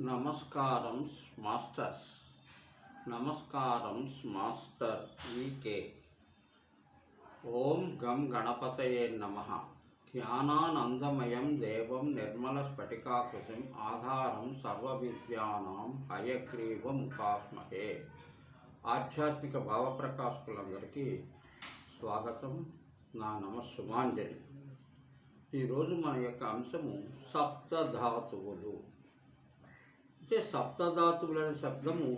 నమస్కారం మాస్టర్స్. నమస్కారం master VK ఓం గం గణపతయే నమ. జ్ఞానానందమయం దేవం నిర్మల స్ఫటికాకృతిం ఆధారం సర్వవిద్యానాం హయగ్రీవ ముఖాస్మహే ఆధ్యాత్మిక భావప్రకాశకులందరికీ స్వాగతం. నా నమ సుమాంజలి. ఈరోజు మన యొక్క అంశము సప్తధాతువులు అంటే సప్తధాతువులనే శబ్దము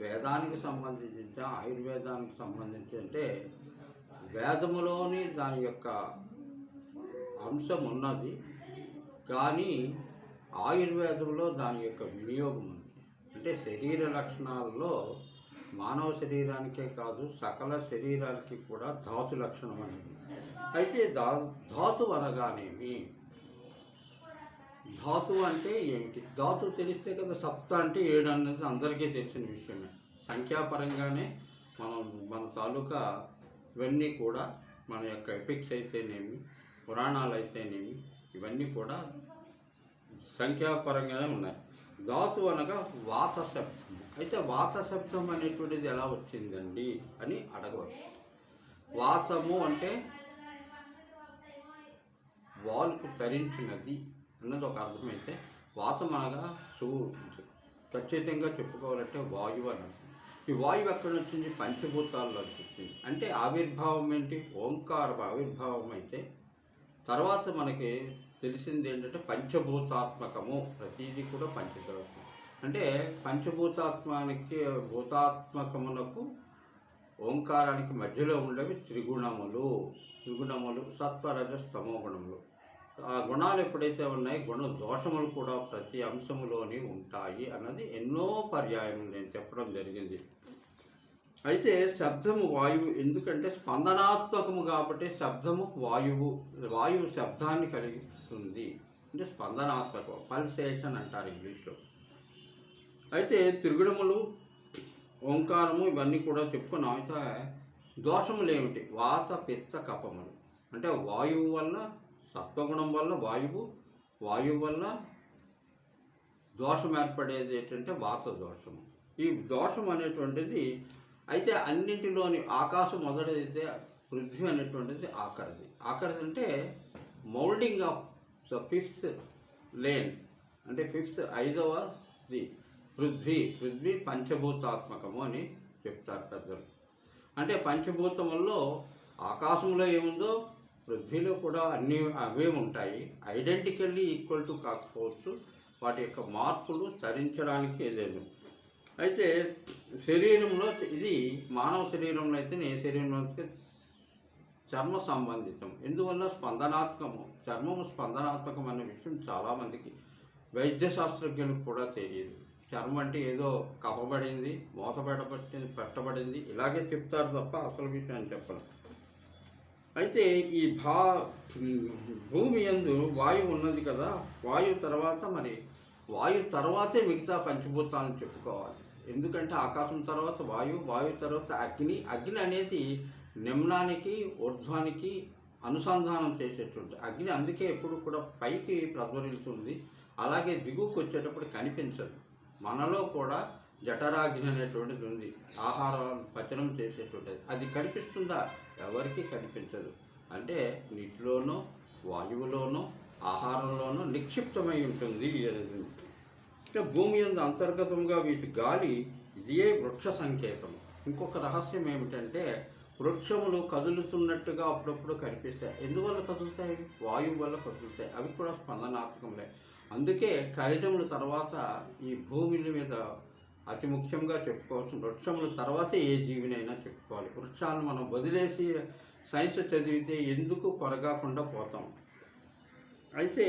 వేదానికి సంబంధించి ఆయుర్వేదానికి సంబంధించి అంటే వేదములోని దాని యొక్క అంశం ఉన్నది కానీ ఆయుర్వేదంలో దాని యొక్క వినియోగం ఉంది అంటే శరీర లక్షణాలలో మానవ శరీరానికే కాదు సకల శరీరానికి కూడా ధాతు లక్షణం అనేది అయితే ధా ధాతు అనగానేమి? ధాతు అంటే ఏమిటి ధాతు తెలిస్తే కదా సప్త అంటే ఏడు అన్నది అందరికీ తెలిసిన విషయమే. సంఖ్యాపరంగానే మనం మన తాలూకా ఇవన్నీ కూడా మన యొక్క ఎపిక్స్ అయితేనేమి పురాణాలు అయితేనేమి ఇవన్నీ కూడా సంఖ్యాపరంగానే ఉన్నాయి. ధాతు అనగా వాత శబ్దం అయితే వాత శబ్దం అనేటువంటిది ఎలా వచ్చిందండి అని అడగవచ్చు. వాతము అంటే వాళ్ళకు ధరించినది అన్నది ఒక అర్థమైతే వాతం అనగా సు ఖచ్చితంగా చెప్పుకోవాలంటే వాయువు అని ఈ వాయువు ఎక్కడ నుంచి వచ్చింది? పంచభూతాల్లో వచ్చింది. అంటే ఆవిర్భావం ఏంటి? ఓంకార ఆవిర్భావం అయితే తర్వాత మనకి తెలిసింది ఏంటంటే పంచభూతాత్మకము. ప్రతిదీ కూడా పంచభూతం అంటే పంచభూతాత్మానికి భూతాత్మకమునకు ఓంకారానికి మధ్యలో ఉండేవి త్రిగుణములు. త్రిగుణములు సత్వరజ స్తమో గుణములు ఆ గుణాలు ఎప్పుడైతే ఉన్నాయి గుణ దోషములు కూడా ప్రతి అంశములోని ఉంటాయి అన్నది ఎన్నో పర్యాయం నేను చెప్పడం జరిగింది. అయితే శబ్దము వాయువు ఎందుకంటే స్పందనాత్మకము కాబట్టి శబ్దము వాయువు వాయువు శబ్దాన్ని కలిగిస్తుంది. అంటే స్పందనాత్మకం పల్సేషన్ అంటారు ఇంగ్లీష్లో. అయితే తిరుగుడములు ఓంకారము ఇవన్నీ కూడా చెప్పుకున్నాం. అయితే దోషములు ఏమిటి? వాస పిత్త కపములు. అంటే వాయువు వల్ల సత్వగుణం వల్ల వాయువు వాయువు వల్ల దోషం ఏర్పడేది ఏంటంటే వాత దోషము ఈ దోషం అనేటువంటిది అయితే అన్నింటిలోని ఆకాశం మొదటిదైతే పృథ్వీ అనేటువంటిది ఆఖరిది ఆఖరిది అంటే moulding of the fifth lane అంటే ఫిఫ్త్ ఐదవది పృథ్వీ. పృథ్వీ పంచభూతాత్మకము అని చెప్తారు పెద్దలు. అంటే పంచభూతముల్లో ఆకాశంలో ఏముందో పృథ్వీలో కూడా అన్ని అవే ఉంటాయి. ఐడెంటికల్లీ ఈక్వల్ టు కాకపోవచ్చు వాటి యొక్క మార్పులు తరించడానికి ఏదేను అయితే శరీరంలో ఇది మానవ శరీరంలో అయితే ఏ శరీరంలో చర్మ సంబంధితం. ఎందువల్ల? స్పందనాత్మకము. చర్మము స్పందనాత్మకం అనే విషయం చాలామందికి వైద్య శాస్త్రజ్ఞులకు కూడా తెలియదు. చర్మం అంటే ఏదో కప్పబడింది మూతపెట్టబడింది పెట్టబడింది ఇలాగే చెప్తారు తప్ప అసలు విషయాన్ని చెప్పరు. అయితే ఈ భా భూమి యందు వాయువు ఉన్నది కదా వాయువు తర్వాత మరి వాయువు తర్వాతే మిగతా పంచభూతాలను చెప్పుకోవాలి. ఎందుకంటే ఆకాశం తర్వాత వాయువు వాయువు తర్వాత అగ్ని అగ్ని అనేది నిమ్నానికి ఊర్ధ్వానికి అనుసంధానం చేసేటువంటి అగ్ని అందుకే ఎప్పుడు కూడా పైకి ప్రజ్వరిల్తుంది అలాగే దిగువకు వచ్చేటప్పుడు కనిపించదు. మనలో కూడా జఠరాగ్ని అనేటువంటిది ఉంది. ఆహారం పచనం చేసేటువంటిది. అది కనిపిస్తుందా? ఎవరికి కనిపించదు. అంటే నీటిలోనో వాయువులోనో ఆహారంలోనో నిక్షిప్తమై ఉంటుంది అనేది భూమి అందు అంతర్గతంగా వీటి గాలి ఇదే వృక్ష సంకేతం. ఇంకొక రహస్యం ఏమిటంటే వృక్షములు కదులుతున్నట్టుగా అప్పుడప్పుడు కనిపిస్తాయి. ఎందువల్ల కదులుతాయి? వాయువు వల్ల కదులుతాయి. అవి కూడా స్పందనాత్మకములే. అందుకే ఖనిజముల తర్వాత ఈ భూమి మీద అతి ముఖ్యంగా చెప్పుకోవచ్చు వృక్షముల తర్వాత ఏ జీవినైనా చెప్పుకోవాలి. వృక్షాలను మనం వదిలేసి సైన్స్ చదివితే ఎందుకు కొరగాకుండా పోతాం? అయితే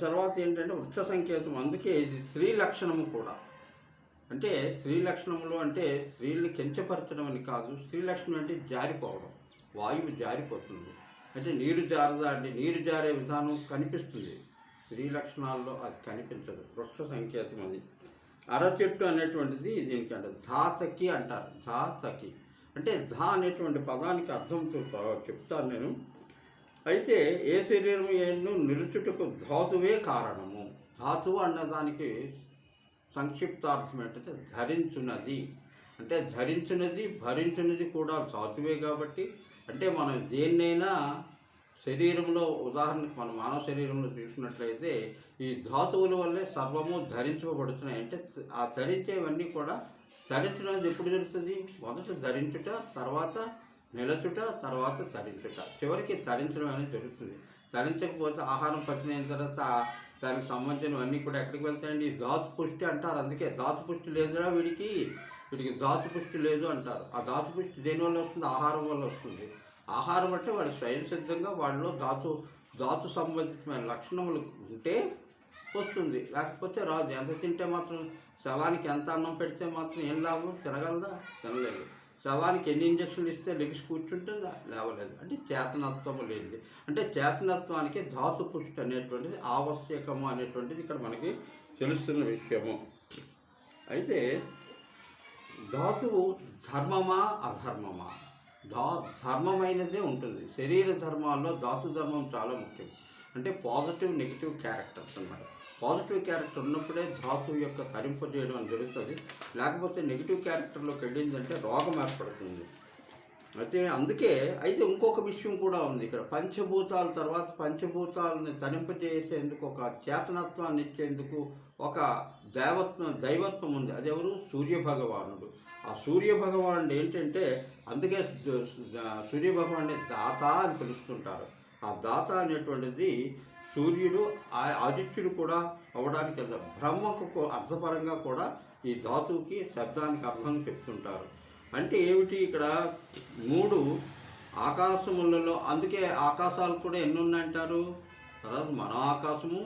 తర్వాత ఏంటంటే వృక్ష సంకేతం అందుకే ఇది స్త్రీ లక్షణము కూడా. అంటే స్త్రీ లక్షణములు అంటే స్త్రీల్ని కించపరచడం అని కాదు స్త్రీ లక్షణం అంటే జారిపోవడం వాయువు జారిపోతుంది. అంటే నీరు జారదా అంటే నీరు జారే విధానం కనిపిస్తుంది. స్త్రీ లక్షణాల్లో అది కనిపించదు. వృక్ష సంకేతం అది. అరచెట్టు అనేటువంటిది దీనికి అంటే ధాతకి అంటారు. ధాతకి అంటే ధా అనేటువంటి పదానికి అర్థం చూస్తా చెప్తాను నేను. అయితే ఏ శరీరం ఏను నిలుచుటకు ధాతువే కారణము. ధాతువు అన్నదానికి సంక్షిప్తార్థం ఏంటంటే ధరించున్నది అంటే ధరించినది భరించినది కూడా ధాతువే కాబట్టి అంటే మనం దేన్నైనా శరీరంలో ఉదాహరణకు మన మానవ శరీరంలో చూసినట్లయితే ఈ ధాతువుల వల్లే సర్వము ధరించబడుతున్నాయి. అంటే ఆ ధరించేవన్నీ కూడా ధరించడం అనేది ఎప్పుడు జరుగుతుంది మొదట ధరించుట తర్వాత నిలచుట తర్వాత ధరించుట చివరికి ధరించడం అనేది జరుగుతుంది. ధరించకపోతే ఆహారం పచ్చినైన తర్వాత దానికి సంబంధించినవన్నీ కూడా ఎక్కడికి వెళ్తాయండి? దాసు పుష్టి అంటారు. అందుకే దాసు పుష్టి లేదురా వీడికి? వీడికి దాసు పుష్టి లేదు అంటారు. ఆ దాసు పుష్టి దేనివల్ల వస్తుంది? ఆహారం వల్ల వస్తుంది. ఆహారం అంటే వాడు స్వయం సిద్ధంగా వాళ్ళలో ధాతు ధాతు సంబంధితమైన లక్షణములు ఉంటే వస్తుంది. లేకపోతే రాదు ఎంత తింటే మాత్రం శవానికి ఎంత అన్నం పెడితే మాత్రం ఏం లాభం? తినగలదా? తినలేదు. శవానికి ఎన్ని ఇంజక్షన్లు ఇస్తే లెగిసి కూర్చుంటుందా? లేవలేదు. అంటే చేతనత్వం లేనిది. అంటే చేతనత్వానికి ధాతు పుష్టి అనేటువంటిది ఆవశ్యకము అనేటువంటిది ఇక్కడ మనకి తెలుస్తున్న విషయము. అయితే ధాతువు ధర్మమా అధర్మమా? ధా ధర్మమైనదే ఉంటుంది. శరీర ధర్మాల్లో ధాతు ధర్మం చాలా ముఖ్యం. అంటే పాజిటివ్ నెగిటివ్ క్యారెక్టర్స్ అన్నమాట. పాజిటివ్ క్యారెక్టర్ ఉన్నప్పుడే ధాతు యొక్క తరింపజేయడం అని జరుగుతుంది. లేకపోతే నెగిటివ్ క్యారెక్టర్లోకి వెళ్ళిందంటే రోగం ఏర్పడుతుంది. అయితే అందుకే అయితే ఇంకొక విషయం కూడా ఉంది. ఇక్కడ పంచభూతాల తర్వాత పంచభూతాలని తరింపజేసేందుకు ఒక చేతనత్వాన్ని ఇచ్చేందుకు ఒక దేవత్వం దైవత్వం ఉంది. అదెవరు సూర్య భగవానుడు. ఆ సూర్య భగవానుడు ఏంటంటే అందుకే సూర్యభగవాన్ని సూర్య దాత అని పిలుస్తుంటారు. ఆ దాత అనేటువంటిది సూర్యుడు ఆ ఆదిత్యుడు కూడా అవడానికి బ్రహ్మకు అర్థపరంగా కూడా ఈ ధాతువుకి శబ్దానికి అర్థం చెప్తుంటారు. అంటే ఏమిటి? ఇక్కడ మూడు ఆకాశములలో అందుకే ఆకాశాలు కూడా ఎన్ని ఉన్నాయంటారు తర్వాత మన ఆకాశము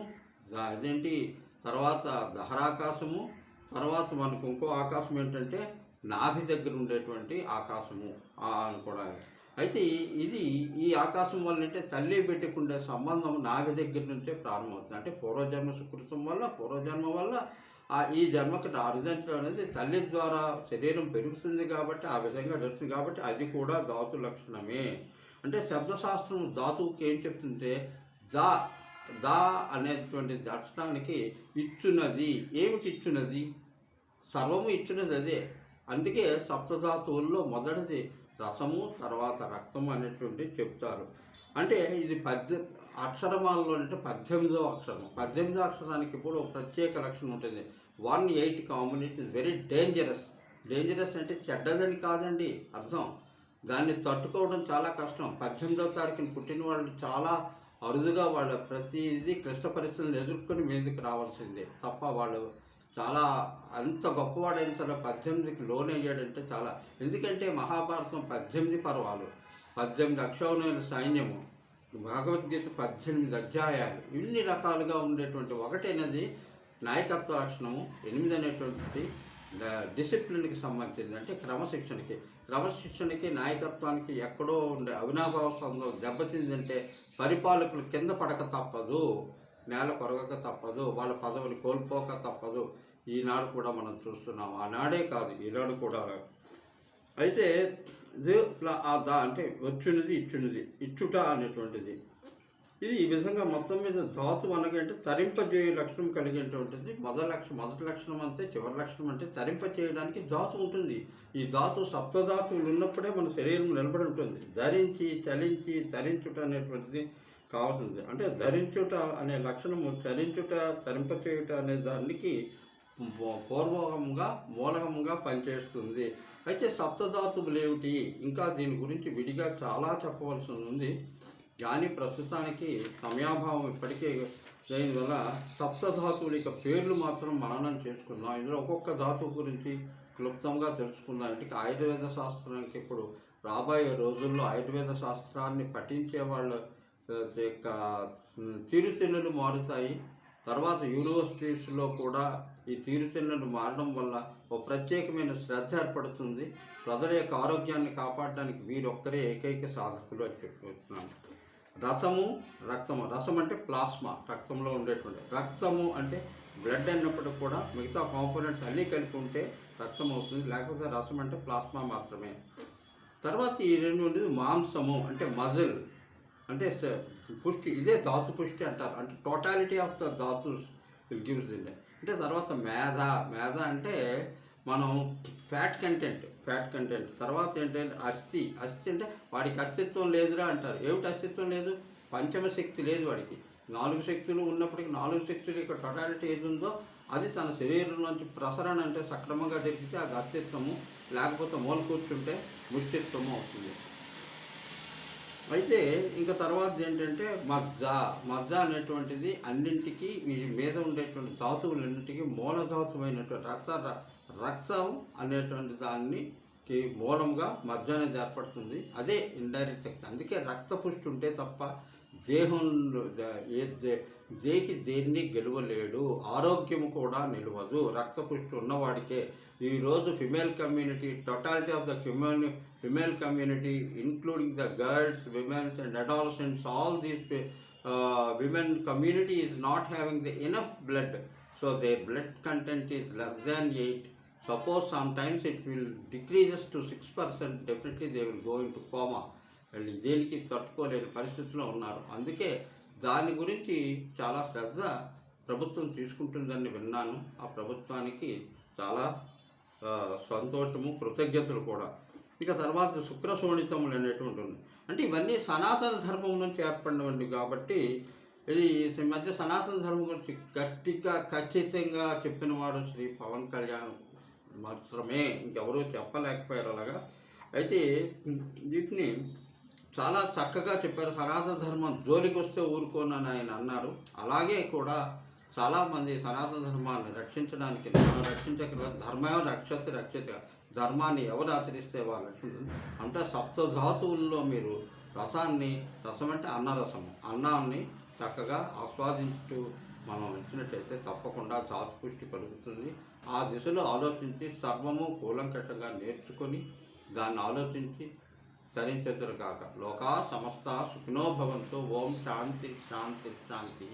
అదేంటి? తర్వాత దహరాకాశము తర్వాత మనకు ఇంకో ఆకాశం ఏంటంటే నాభి దగ్గర ఉండేటువంటి ఆకాశము అని కూడా అయితే ఇది ఈ ఆకాశం వల్ల అంటే తల్లి పెట్టుకుండే సంబంధం నాభి దగ్గర నుంచే ప్రారంభమవుతుంది. అంటే పూర్వజన్మ సుకృతం వల్ల పూర్వజన్మ వల్ల ఆ ఈ జన్మకి అరుదించడం అనేది తల్లి ద్వారా శరీరం పెరుగుతుంది కాబట్టి ఆ విధంగా జరుగుతుంది కాబట్టి అది కూడా దాసు లక్షణమే. అంటే శబ్దశాస్త్రం దాసువుకి ఏం చెప్తుంటే దా దా అనేటువంటి దర్శనానికి ఇచ్చున్నది. ఏమిటి ఇచ్చున్నది? సర్వము ఇచ్చినది అదే. అందుకే సప్తధాతువుల్లో మొదటిది రసము తర్వాత రక్తము అనేటువంటి చెప్తారు. అంటే ఇది పద్దె అక్షరమాలలో అంటే పద్దెనిమిదో అక్షరం. పద్దెనిమిదో అక్షరానికి కూడా ఒక ప్రత్యేక లక్షణం ఉంటుంది. One eight combination very dangerous. Dangerous అంటే చెడ్డదని కాదండి అర్థం. దాన్ని తట్టుకోవడం చాలా కష్టం. పద్దెనిమిదో తారీఖున పుట్టిన వాళ్ళు చాలా అరుదుగా వాళ్ళ ప్రతిదీ క్లిష్ట పరిస్థితులను ఎదుర్కొని మీదకి రావాల్సిందే. తప్ప వాళ్ళు చాలా అంత గొప్పవాడైన సరే పద్దెనిమిదికి లోన్ అయ్యాడంటే చాలా. ఎందుకంటే మహాభారతం పద్దెనిమిది పర్వాలు. పద్దెనిమిది అక్షౌనైన సైన్యము భగవద్గీత పద్దెనిమిది అధ్యాయాలు ఇన్ని రకాలుగా ఉండేటువంటి ఒకటైనది నాయకత్వ లక్షణము ఎనిమిది అనేటువంటి డిసిప్లిన్కి సంబంధించింది. అంటే క్రమశిక్షణకి. క్రమశిక్షణకి నాయకత్వానికి ఎక్కడో ఉండే అవినాభావంలో దెబ్బతిందంటే పరిపాలకులు కింద పడక తప్పదు నేల కొరగక తప్పదు వాళ్ళ పదవులు కోల్పోక తప్పదు. ఈనాడు కూడా మనం చూస్తున్నాం. ఆనాడే కాదు ఈనాడు కూడా. అయితే ఇది ఆ దా అంటే వచ్చినది ఇచ్చినది ఇచ్చుట అనేటువంటిది. ఇది ఈ విధంగా మొత్తం మీద ధాతు అనగంటే తరింపజేయ లక్షణం కలిగినటువంటిది మొదటి లక్షణం మొదటి లక్షణం అంతే చివరి లక్షణం అంటే తరింప చేయడానికి ధాతు ఉంటుంది. ఈ ధాతు సప్తధాతువులు ఉన్నప్పుడే మన శరీరం నిలబడి ఉంటుంది. ధరించి చలించి తరించుట అనేటువంటిది కావాల్సింది. అంటే ధరించుట అనే లక్షణము చరించుట తరింపచేయుట అనే దానికి పూర్వకంగా మూలకంగా పనిచేస్తుంది. అయితే సప్తధాతువులు ఏమిటి? ఇంకా దీని గురించి విడిగా చాలా చెప్పవలసి ఉంది. కానీ ప్రస్తుతానికి సమయాభావం ఇప్పటికే అయిన వల్ల సప్తధాతువుల యొక్క పేర్లు మాత్రం మననం చేసుకుందాం. ఇందులో ఒక్కొక్క ధాతువు గురించి క్లుప్తంగా తెలుసుకుందాం ఇంటికి ఆయుర్వేద శాస్త్రానికి ఇప్పుడు రాబోయే రోజుల్లో ఆయుర్వేద శాస్త్రాన్ని పఠించే వాళ్ళ యొక్క ఉమ్, తీరుతెన్నులు మారుతాయి. తర్వాత యూనివర్సిటీస్లో కూడా ఈ తీరుతెన్నులు మారడం వల్ల ఒక ప్రత్యేకమైన శ్రద్ధ ఏర్పడుతుంది. ప్రజల యొక్క ఆరోగ్యాన్ని కాపాడడానికి వీరొక్కరే ఏకైక సాధకులు అని చెప్తున్నాను రసము రక్తము. రసం అంటే ప్లాస్మా రక్తంలో ఉండేటువంటి. రక్తము అంటే బ్లడ్ అన్నప్పుడు కూడా మిగతా కాంపోనెంట్స్ అన్నీ కలిపి ఉంటే రక్తం అవుతుంది. లేకపోతే రసం అంటే ప్లాస్మా మాత్రమే. తర్వాత ఈ రెండు ఉండేది మాంసము అంటే మజిల్. అంటే పుష్టి ఇదే ధాతు పుష్టి అంటారు. అంటే totality of the dhatu gives అంటే తర్వాత మేధ. మేధ అంటే మనం ఫ్యాట్ కంటెంట్ ఫ్యాట్ కంటెంట్. తర్వాత ఏంటంటే అస్థి అస్థి అంటే వాడికి అస్తిత్వం లేదురా అంటారు. ఏమిటి అస్తిత్వం లేదు? పంచమ శక్తి లేదు వాడికి. నాలుగు శక్తులు ఉన్నప్పటికీ నాలుగు శక్తులు ఇక్కడ టొటాలిటీ ఏది ఉందో అది తన శరీరంలోంచి ప్రసరణ అంటే సక్రమంగా జరిగితే అది అస్తిత్వము. లేకపోతే మూల కూర్చుంటే ముష్టిత్వము అవుతుంది. అయితే ఇంకా తర్వాత ఏంటంటే మజ్జ మజ్జ అనేటువంటిది అన్నింటికీ వీటి మీద ఉండేటువంటి ధాతువులన్నింటికీ మూల ధాతువైనటువంటి రక్త రక్తం అనేటువంటి దానికి మూలంగా మజ్జ అనేది ఏర్పడుతుంది. అదే ఇండైరెక్ట్ శక్తి అందుకే రక్త పుష్టి ఉంటే తప్ప దేహంలో ఏ దేహి దేన్ని గెలవలేడు. ఆరోగ్యం కూడా నిలవదు. రక్త పుష్టి ఉన్నవాడికే ఈరోజు female community totality of the community female community including the girls women's and adolescents all these women community is not having the enough blood so they blood content is less than eight suppose sometimes it will decreases to 6% definitely they will go into coma. వాళ్ళు దేనికి తట్టుకోలేని పరిస్థితిలో ఉన్నారు. అందుకే దాని గురించి చాలా శ్రద్ధ ప్రభుత్వం తీసుకుంటుందని విన్నాను. ఆ ప్రభుత్వానికి చాలా సంతోషము కృతజ్ఞతలు కూడా. ఇక తర్వాత శుక్ర శోణితములు అనేటువంటి ఉంది అంటే ఇవన్నీ సనాతన ధర్మం నుంచి ఏర్పడినవండి కాబట్టి ఇది ఈ మధ్య సనాతన ధర్మం గురించి గట్టిగా ఖచ్చితంగా చెప్పినవాడు శ్రీ పవన్ కళ్యాణ్ మాత్రమే ఇంకెవరూ చెప్పలేకపోయారు అలాగా. అయితే వీటిని చాలా చక్కగా చెప్పారు. సనాతన ధర్మం జోలికి వస్తే ఊరుకోనని ఆయన అన్నారు. అలాగే కూడా చాలామంది సనాతన ధర్మాన్ని రక్షించడానికి రక్షించక ధర్మం రక్షతి రక్షిత ధర్మాన్ని ఎవరు ఆచరిస్తే వాళ్ళు రక్షించరు. అంటే సప్తధాతువుల్లో మీరు రసాన్ని రసం అంటే అన్నరసము. అన్నాన్ని చక్కగా ఆస్వాదించు మనం ఇచ్చినట్లయితే తప్పకుండా పుష్టి కలుగుతుంది. ఆ దిశలో ఆలోచించి సర్వము కూలంకషంగా నేర్చుకొని దాన్ని ఆలోచించి సరించదురు కాక. లోకా సమస్త సుఖినోభవంతో ఓం శాంతి శాంతి శాంతి.